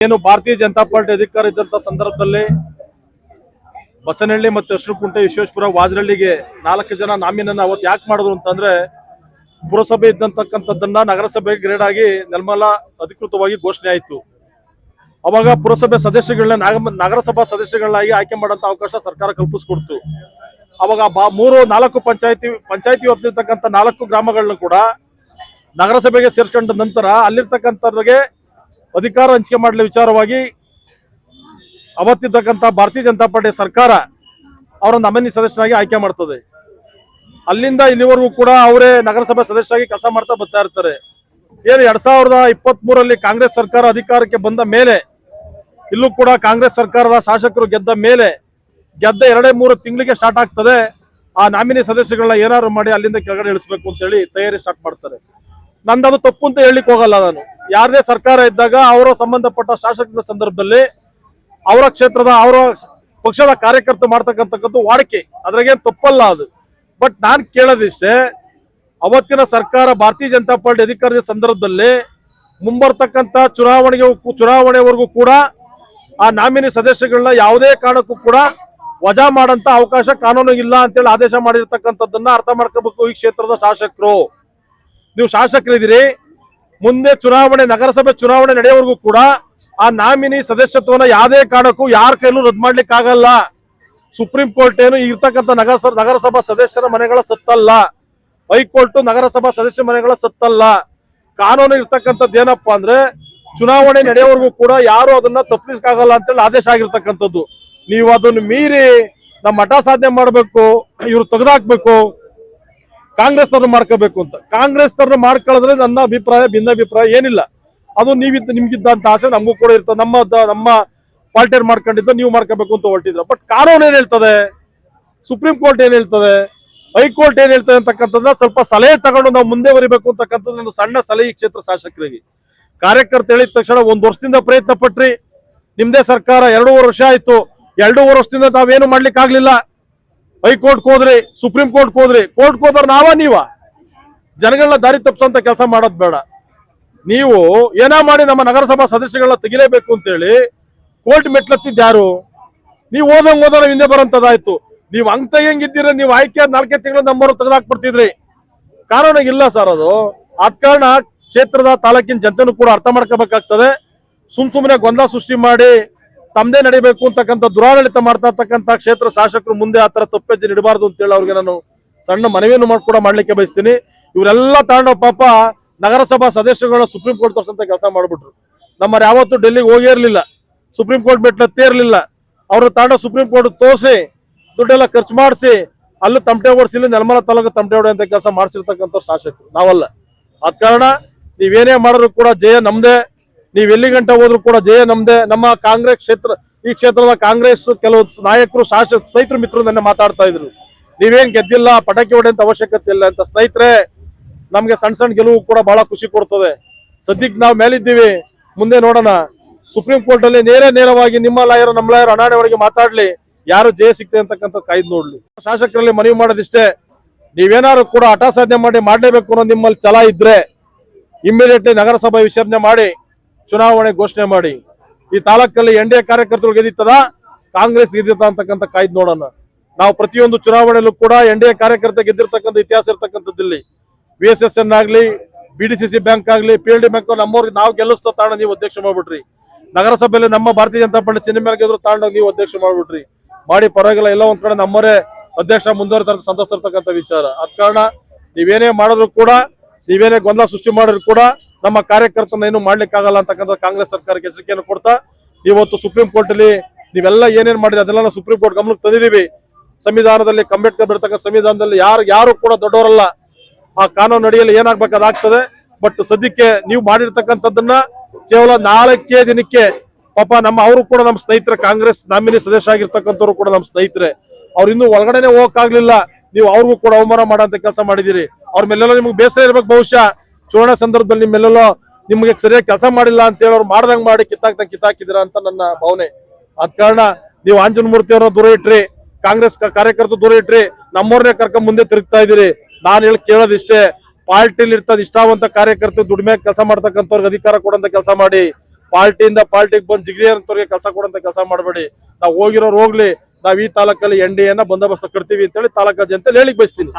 ಏನು ಭಾರತೀಯ ಜನತಾ ಪಾರ್ಟಿ ಅಧಿಕಾರ ಇದ್ದಂತ ಸಂದರ್ಭದಲ್ಲಿ ಬಸನಹಳ್ಳಿ ಮತ್ತು ಅಶ್ರುಕುಂಟೆ ವಿಶ್ವೇಶ್ವರ ವಾಜರಹಳ್ಳಿಗೆ ನಾಲ್ಕು ಜನ ನಾಮಿನನ್ನ ಅವತ್ತು ಯಾಕೆ ಮಾಡಿದ್ರು ಅಂತಂದ್ರೆ ಪುರಸಭೆ ಇದ್ದಂತಕ್ಕಂಥದ್ದನ್ನ ನಗರಸಭೆ ಗ್ರೇಡ್ ಆಗಿ ನೆಲಮಲ ಅಧಿಕೃತವಾಗಿ ಘೋಷಣೆ ಆಯಿತು. ಅವಾಗ ಪುರಸಭೆ ಸದಸ್ಯಗಳನ್ನ ನಗರಸಭಾ ಸದಸ್ಯಗಳನ್ನಾಗಿ ಆಯ್ಕೆ ಮಾಡೋಂಥ ಅವಕಾಶ ಸರ್ಕಾರ ಕಲ್ಪಿಸ್ಕೊಡ್ತು. ಅವಾಗ ಬಾ ಮೂರು ನಾಲ್ಕು ಪಂಚಾಯತಿ ಪಂಚಾಯತಿ ವ್ಯಾಪ್ತಿರ್ತಕ್ಕಂಥ ನಾಲ್ಕು ಗ್ರಾಮಗಳನ್ನ ಕೂಡ ನಗರಸಭೆಗೆ ಸೇರ್ಕೊಂಡ ನಂತರ ಅಲ್ಲಿರ್ತಕ್ಕಂಥವ್ರಿಗೆ ಅಧಿಕಾರ ಹಂಚಿಕೆ ಮಾಡಲಿ ವಿಚಾರವಾಗಿ ಅವತ್ತಿರ್ತಕ್ಕಂಥ ಭಾರತೀಯ ಜನತಾ ಪಾರ್ಟಿ ಸರ್ಕಾರ ಅವರನ್ನು ಅಮನ್ಯ ಸದಸ್ಯರಾಗಿ ಆಯ್ಕೆ ಮಾಡ್ತದೆ. ಅಲ್ಲಿಂದ ಇಲ್ಲಿವರೆಗೂ ಕೂಡ ಅವರೇ ನಗರಸಭೆ ಸದಸ್ಯರಾಗಿ ಕೆಲಸ ಮಾಡ್ತಾ ಬರ್ತಾ ಇರ್ತಾರೆ. ಏನು ಎರಡ್ ಸಾವಿರದ ಇಪ್ಪತ್ತ್ ಮೂರಲ್ಲಿ ಕಾಂಗ್ರೆಸ್ ಸರ್ಕಾರ ಅಧಿಕಾರಕ್ಕೆ ಬಂದ ಮೇಲೆ, ಇಲ್ಲೂ ಕೂಡ ಕಾಂಗ್ರೆಸ್ ಸರ್ಕಾರದ ಶಾಸಕರು ಗೆದ್ದ ಮೇಲೆ ಗೆದ್ದ ಎರಡೇ ಮೂರು ತಿಂಗಳಿಗೆ ಸ್ಟಾರ್ಟ್ ಆಗ್ತದೆ. ಆ ನಾಮಿನಿ ಸದಸ್ಯಗಳನ್ನ ಏನಾದ್ರು ಮಾಡಿ ಅಲ್ಲಿಂದ ಕೆಳಗಡೆ ಇಳಿಸ್ಬೇಕು ಅಂತೇಳಿ ತಯಾರಿ ಸ್ಟಾರ್ಟ್ ಮಾಡ್ತಾರೆ. ನಂದು ಅದು ತಪ್ಪು ಅಂತ ಹೇಳಲಿಕ್ಕೆ ಹೋಗಲ್ಲ ನಾನು. ಯಾರದೇ ಸರ್ಕಾರ ಇದ್ದಾಗ ಅವರ ಸಂಬಂಧಪಟ್ಟ ಶಾಸಕರ ಸಂದರ್ಭದಲ್ಲಿ ಅವರ ಕ್ಷೇತ್ರದ ಅವರ ಪಕ್ಷದ ಕಾರ್ಯಕರ್ತರು ಮಾಡ್ತಕ್ಕಂಥದ್ದು ವಾಡಿಕೆ. ಅದ್ರಾಗೇನು ತಪ್ಪಲ್ಲ ಅದು. ಬಟ್ ನಾನು ಕೇಳೋದಿಷ್ಟೇ, ಅವತ್ತಿನ ಸರ್ಕಾರ ಭಾರತೀಯ ಜನತಾ ಪಾರ್ಟಿ ಅಧಿಕಾರದ ಸಂದರ್ಭದಲ್ಲಿ ಮುಂಬರ್ತಕ್ಕಂಥ ಚುನಾವಣೆಗೆ ಚುನಾವಣೆವರೆಗೂ ಕೂಡ ಆ ನಾಮಿನಿ ಸದಸ್ಯಗಳನ್ನ ಯಾವುದೇ ಕಾರಣಕ್ಕೂ ಕೂಡ ವಜಾ ಮಾಡಂತ ಅವಕಾಶ ಕಾನೂನು ಇಲ್ಲ ಅಂತೇಳಿ ಆದೇಶ ಮಾಡಿರ್ತಕ್ಕಂಥದ್ದನ್ನ ಅರ್ಥ ಮಾಡ್ಕೋಬೇಕು ಈ ಕ್ಷೇತ್ರದ ಶಾಸಕರು. ನೀವು ಶಾಸಕರಿದ್ದೀರಿ ಮುಂದೆ ಚುನಾವಣೆ, ನಗರಸಭೆ ಚುನಾವಣೆ ನಡೆಯೋವರೆಗೂ ಕೂಡ ಆ ನಾಮಿನಿ ಸದಸ್ಯತ್ವನ ಯಾವುದೇ ಕಾರಣಕ್ಕೂ ಯಾರ ಕೈಲೂ ರದ್ದು ಮಾಡ್ಲಿಕ್ಕೆ ಆಗಲ್ಲ ಸುಪ್ರೀಂ ಕೋರ್ಟ್ ಏನು ಇರ್ತಕ್ಕಂಥ ನಗರ ನಗರಸಭಾ ಸದಸ್ಯರ ಮನೆಗಳ ಸತ್ತಲ್ಲ. ಹೈಕೋರ್ಟ್ ನಗರಸಭಾ ಸದಸ್ಯ ಮನೆಗಳ ಸತ್ತಲ್ಲ. ಕಾನೂನು ಇರ್ತಕ್ಕಂಥದ್ದು ಏನಪ್ಪಾ ಅಂದ್ರೆ ಚುನಾವಣೆ ನಡೆಯೋವರೆಗೂ ಕೂಡ ಯಾರು ಅದನ್ನ ತಪ್ಪಿಸಕ್ಕಾಗಲ್ಲ ಅಂತೇಳಿ ಆದೇಶ ಆಗಿರ್ತಕ್ಕಂಥದ್ದು. ನೀವು ಅದನ್ನು ಮೀರಿ ನಮ್ಮ ಮಠ ಸಾಧನೆ ಮಾಡಬೇಕು, ಇವ್ರು ತೆಗೆದಾಕ್ಬೇಕು. ಕಾಂಗ್ರೆಸ್ ತರ ಮಾಡ್ಕೋಬೇಕು ಅಂತ. ಕಾಂಗ್ರೆಸ್ ತರ ಮಾಡ್ಕೊಳ್ಳೋದ್ರೆ ನನ್ನ ಅಭಿಪ್ರಾಯ ಭಿನ್ನಾಭಿಪ್ರಾಯ ಏನಿಲ್ಲ. ಅದು ನೀವಿದ್ದ, ನಿಮ್ಗಿದ್ದಂತ ಆಸೆ ನಮಗೂ ಕೂಡ ಇರ್ತದೆ. ನಮ್ಮ ನಮ್ಮ ಪಾರ್ಟಿಯರ್ ಮಾಡ್ಕೊಂಡಿದ್ದು ನೀವು ಮಾಡ್ಕೋಬೇಕು ಅಂತ ಹೊರಟಿದ್ರು. ಬಟ್ ಕಾನೂನು ಏನ್ ಹೇಳ್ತದೆ? ಸುಪ್ರೀಂ ಕೋರ್ಟ್ ಏನ್ ಹೇಳ್ತದೆ? ಹೈಕೋರ್ಟ್ ಏನ್ ಹೇಳ್ತದೆ ಅಂತಕ್ಕಂಥದ್ದನ್ನ ಸ್ವಲ್ಪ ಸಲಹೆ ತಗೊಂಡು ನಾವು ಮುಂದೆ ಬರಿಬೇಕು ಅಂತಕ್ಕಂಥದ್ದು ನನ್ನ ಸಣ್ಣ ಸಲಹೆ ಕ್ಷೇತ್ರ ಶಾಸಕರಿಗೆ. ಕಾರ್ಯಕರ್ತ ಹೇಳಿದ ತಕ್ಷಣ ಒಂದು ವರ್ಷದಿಂದ ಪ್ರಯತ್ನ ಪಟ್ರಿ. ನಿಮ್ದೇ ಸರ್ಕಾರ ಎರಡೂವರೆ ವರ್ಷ ಆಯ್ತು. ಎರಡೂವರೆ ವರ್ಷದಿಂದ ತಾವೇನು ಮಾಡ್ಲಿಕ್ಕೆ ಆಗ್ಲಿಲ್ಲ ಹೈಕೋರ್ಟ್ ಹೋದ್ರಿ, ಸುಪ್ರೀಂ ಕೋರ್ಟ್ ಹೋದ್ರಿ ಕೋರ್ಟ್ ಹೋದ್ರೆ ನಾವ, ನೀವ. ಜನಗಳನ್ನ ದಾರಿ ತಪ್ಪಿಸಂತ ಕೆಲಸ ಮಾಡೋದ್ ಬೇಡ. ನೀವು ಏನ ಮಾಡಿ ನಮ್ಮ ನಗರಸಭಾ ಸದಸ್ಯಗಳನ್ನ ತೆಗಿಲೇಬೇಕು ಅಂತೇಳಿ ಕೋರ್ಟ್ ಮೆಟ್ಲತ್ತಿದ್ದ ಯಾರು? ನೀವು ಓದಂಗ್ ಓದೋ ಹಿಂದೆ ಬರೋಂಥದ್ದಾಯ್ತು. ನೀವು ಹಂಗ್ ತೆಗಿಯಂಗಿದ್ದೀರ, ನೀವು ಆಯ್ಕೆ ನಾಲ್ಕೇ ನಂಬರ್ ನಮ್ಮವರು ತೆಗೆದಾಕ್ಬಿಡ್ತಿದ್ರಿ. ಕಾರಣ ಇಲ್ಲ ಸರ್ ಅದು. ಆದ ಕಾರಣ ಕ್ಷೇತ್ರದ ತಾಲೂಕಿನ ಜನತೆನೂ ಕೂಡ ಅರ್ಥ ಮಾಡ್ಕೋಬೇಕಾಗ್ತದೆ. ಸುಮ್ ಸುಮ್ಮನೆ ಗೊಂದಲ ಸೃಷ್ಟಿ ಮಾಡಿ ತಮ್ಮದೇ ನಡಿಬೇಕು ಅಂತಕ್ಕಂಥ ದುರಾಡಳಿತ ಮಾಡ್ತಾ ಕ್ಷೇತ್ರ ಶಾಸಕರು ಮುಂದೆ ಆ ತರ ತಪ್ಪೆಜ್ಜೆ ನೀಡಬಾರ್ದು ಅಂತೇಳಿ ಅವ್ರಿಗೆ ನಾನು ಸಣ್ಣ ಮನವಿಯನ್ನು ಕೂಡ ಮಾಡ್ಲಿಕ್ಕೆ ಬಯಸ್ತೀನಿ. ಇವರೆಲ್ಲ ತಾಂಡವ ಪಾಪ ನಗರಸಭಾ ಸದಸ್ಯಗಳು ಸುಪ್ರೀಂ ಕೋರ್ಟ್ ತೋರ್ಸಂತ ಕೆಲಸ ಮಾಡ್ಬಿಟ್ರು. ನಮ್ಮವ್ರು ಯಾವತ್ತೂ ಡೆಲ್ಲಿಗೆ ಹೋಗೇ ಇರ್ಲಿಲ್ಲ. ಸುಪ್ರೀಂ ಕೋರ್ಟ್ ಮೆಟ್ಲತ್ತೇ ಇರಲಿಲ್ಲ. ಅವ್ರ ತಾಂಡ ಸುಪ್ರೀಂ ಕೋರ್ಟ್ ತೋರಿಸಿ, ದುಡ್ಡೆಲ್ಲ ಖರ್ಚು ಮಾಡಿಸಿ, ಅಲ್ಲೂ ತಮಟೆ ಓಡಿಸಿ ಇಲ್ಲಿ ನೆಲಮಲ ತಾಲೂಕು ತಮಟೆ ಓಡಿ ಅಂತ ಕೆಲಸ ಮಾಡಿಸಿರ್ತಕ್ಕಂಥವ್ರು ಶಾಸಕರು. ನಾವಲ್ಲ. ಆದ ಕಾರಣ ನೀವೇನೇ ಮಾಡಿದ್ರು ಕೂಡ ಜಯ ನಮ್ದೇ. ನೀವ್ ಎಲ್ಲಿ ಗಂಟ ಹೋದ್ರು ಕೂಡ ಜಯ ನಮ್ದೆ. ನಮ್ಮ ಕಾಂಗ್ರೆಸ್ ಕ್ಷೇತ್ರ, ಈ ಕ್ಷೇತ್ರದ ಕಾಂಗ್ರೆಸ್ ಕೆಲವು ನಾಯಕರು, ಶಾಸಕ, ಸ್ನೇಹಿತರು, ಮಿತ್ರರು ನನ್ನ ಮಾತಾಡ್ತಾ ಇದ್ರು. ನೀವೇನ್ ಗೆದ್ದಿಲ್ಲ, ಪಟಾಕಿ ಹೊಡೆಯಂತ ಅವಶ್ಯಕತೆ ಇಲ್ಲ ಅಂತ ಸ್ನೇಹಿತರೆ, ನಮ್ಗೆ ಸಣ್ಣ ಸಣ್ಣ ಗೆಲುವು ಕೂಡ ಬಹಳ ಖುಷಿ ಕೊಡ್ತದೆ. ಸದ್ಯಕ್ಕೆ ನಾವು ಮೇಲಿದ್ದೀವಿ. ಮುಂದೆ ನೋಡೋಣ. ಸುಪ್ರೀಂ ಕೋರ್ಟ್ ಅಲ್ಲಿ ನೇರ ನೇರವಾಗಿ ನಿಮ್ಮ ಲಾಯರ್, ನಮ್ಮ ಲಾಯರ್ ಅನಾಡೆ ಒಳಗೆ ಮಾತಾಡ್ಲಿ. ಯಾರು ಜಯ ಸಿಗ್ತದೆ ಅಂತಕ್ಕಂಥ ಕಾಯ್ದು ನೋಡ್ಲಿ. ಶಾಸಕರಲ್ಲಿ ಮನವಿ ಮಾಡೋದಿಷ್ಟೇ. ನೀವೇನಾದ್ರು ಕೂಡ ಹಠ ಸಾಧನೆ ಮಾಡಿ ಮಾಡಲೇಬೇಕು ಅನ್ನೋ ನಿಮ್ಮಲ್ಲಿ ಛಲ ಇದ್ರೆ ಇಮ್ಮಿಡಿಯೇಟ್ಲಿ ನಗರಸಭೆ ವಿಸರ್ಜನೆ ಮಾಡಿ. ಚುನಾವಣೆ ಘೋಷಣೆ ಮಾಡಿ. ಈ ತಾಲೂಕಲ್ಲಿ ಎನ್ ಡಿ ಎ ಕಾರ್ಯಕರ್ತರು ಗೆದ್ದಿತ್ತದ? ಕಾಂಗ್ರೆಸ್ ಗೆದ್ದಿತ್ತ ಅಂತಕ್ಕಂಥ ಕಾಯ್ದು ನೋಡೋಣ. ನಾವು ಪ್ರತಿಯೊಂದು ಚುನಾವಣೆಯಲ್ಲೂ ಕೂಡ ಎನ್ ಡಿ ಎ ಕಾರ್ಯಕರ್ತ ಗೆದ್ದಿರ್ತಕ್ಕಂಥ ಇತಿಹಾಸ ಇರ್ತಕ್ಕಂಥದ್ದಿಲ್ಲಿ. ಬಿ ಎಸ್ ಎಸ್ ಎನ್ ಆಗ್ಲಿ B D C C bank ಆಗ್ಲಿ ಪಿ ಎಲ್ ಡಿ ಬ್ಯಾಂಕ್ ನಮ್ಮವ್ರಿಗೆ ನಾವು ಗೆಲ್ಲಿಸ್ತಾ ತಾಣ ನೀವು ಅಧ್ಯಕ್ಷ ಮಾಡ್ಬಿಟ್ರಿ. ನಗರಸಭೆಯಲ್ಲಿ ನಮ್ಮ ಭಾರತೀಯ ಜನತಾ ಪಾರ್ಟಿ ಚಿನ್ನ ಮೇಲೆ ಗೆದ್ರು ತಾಂಡೋಗಿ ನೀವು ಅಧ್ಯಕ್ಷ ಮಾಡ್ಬಿಟ್ರಿ. ಮಾಡಿ ಪರವಾಗಿಲ್ಲ, ಎಲ್ಲ ಒಂದ್ ಕಡೆ ನಮ್ಮವರೇ ಅಧ್ಯಕ್ಷ ಮುಂದುವರಿತಾರೆ ಸಂತೋಷ ಇರ್ತಕ್ಕಂಥ ವಿಚಾರ. ಆದ ಕಾರಣ ನೀವೇನೇ ಮಾಡಿದ್ರು ಕೂಡ, ನೀವೇನೇ ಗೊಂದಲ ಸೃಷ್ಟಿ ಮಾಡಿದ್ರು ಕೂಡ ನಮ್ಮ ಕಾರ್ಯಕರ್ತನ ಏನು ಮಾಡ್ಲಿಕ್ಕಾಗಲ್ಲ ಅಂತಕ್ಕಂಥ ಕಾಂಗ್ರೆಸ್ ಸರ್ಕಾರಕ್ಕೆ ಎಚ್ಚರಿಕೆಯನ್ನು ಕೊಡ್ತಾ, ಇವತ್ತು ಸುಪ್ರೀಂ ಕೋರ್ಟ್ ಅಲ್ಲಿ ನೀವೆಲ್ಲ ಏನೇನ್ ಮಾಡಿರಿ ಅದೆಲ್ಲ ಸುಪ್ರೀಂ ಕೋರ್ಟ್ ಗಮನಕ್ಕೆ ತಂದಿದ್ದೀವಿ. ಸಂವಿಧಾನದಲ್ಲಿ ಕಂಬೇಡ್ಕರ್ ಬರ್ತಕ್ಕಂಥ ಸಂವಿಧಾನದಲ್ಲಿ ಯಾರು ಯಾರು ಕೂಡ ದೊಡ್ಡವರಲ್ಲ. ಆ ಕಾನೂನು ಅಡಿಯಲ್ಲಿ ಏನಾಗ್ಬೇಕು ಅದಾಗ್ತದೆ. ಬಟ್ ಸದ್ಯಕ್ಕೆ ನೀವು ಮಾಡಿರ್ತಕ್ಕಂಥದ್ದನ್ನ ಕೇವಲ ನಾಲ್ಕೇ ದಿನಕ್ಕೆ ಪಾಪ ನಮ್ಮ ಅವರು ಕೂಡ ನಮ್ಮ ಸ್ನೇಹಿತರೆ, ಕಾಂಗ್ರೆಸ್ ನಾಮಿನಿ ಸದಸ್ಯ ಆಗಿರ್ತಕ್ಕಂಥವ್ರು ಕೂಡ ನಮ್ಮ ಸ್ನೇಹಿತರೆ. ಅವ್ರು ಇನ್ನೂ ಒಳಗಡೆನೆ ಹೋಗಕ್ಕಾಗ್ಲಿಲ್ಲ. ನೀವು ಅವ್ರಿಗೂ ಕೂಡ ಅವಮಾನ ಮಾಡೋ ಕೆಲಸ ಮಾಡಿದಿರಿ ಅವ್ರ ಮೇಲೆಲ್ಲ ನಿಮ್ಗೆ ಬೇಸರ ಇರ್ಬೇಕು ಬಹುಶಃ. ಚುನಾವಣಾ ಸಂದರ್ಭದಲ್ಲಿ ನಿಮ್ಮೆಲ್ಲೋ ನಿಮ್ಗೆ ಸರಿಯಾಗಿ ಕೆಲಸ ಮಾಡಿಲ್ಲ ಅಂತ ಹೇಳಿ ಅವ್ರು ಮಾಡ್ದಂಗ್ ಮಾಡಿ ಕಿತ್ತಾಕ್ದಂಗ್ ಕಿತ್ತಾಕಿದಿರ ಅಂತ ನನ್ನ ಭಾವನೆ. ಅದ್ ಕಾರಣ ನೀವು ಆಂಜನಮೂರ್ತಿ ಅವರ ದೂರ ಇಟ್ರಿ, ಕಾಂಗ್ರೆಸ್ ಕಾರ್ಯಕರ್ತರು ದೂರ ಇಟ್ರಿ ನಮ್ಮವ್ರನ್ನೇ ಕರ್ಕೊಂಡ್ ಮುಂದೆ ತಿರುಗ್ತಾ ಇದೀರಿ ನಾನು ಹೇಳಿ ಕೇಳೋದಿಷ್ಟೇ. ಪಾರ್ಟಿಲಿ ಇರ್ತದ ಇಷ್ಟಾವಂತ ಕಾರ್ಯಕರ್ತರು ದುಡಿಮೆ ಕೆಲಸ ಮಾಡ್ತಕ್ಕಂಥವ್ರಿಗೆ ಅಧಿಕಾರ ಕೊಡಂತ ಕೆಲಸ ಮಾಡಿ. ಪಾರ್ಟಿಯಿಂದ ಪಾರ್ಟಿಗೆ ಬಂದು ಜಿಗಿದಿ ಅಂತವ್ರಿಗೆ ಕೆಲಸ ಕೊಡಂತ ಕೆಲಸ ಮಾಡಬೇಡಿ. ನಾವು ಹೋಗಿರೋರು ಹೋಗ್ಲಿ, ನಾವ್ ಈ ತಾಲೂಕಲ್ಲಿ ಎನ್ ಡಿ ಎನ್ನ ಬಂದೋಬಸ್ತ್ ಕಟ್ತೀವಿ ಅಂತೇಳಿ ತಾಲೂಕ ಜನತೆ ಹೇಳಿಕ್ ಬಯಸ್ತೀನಿ.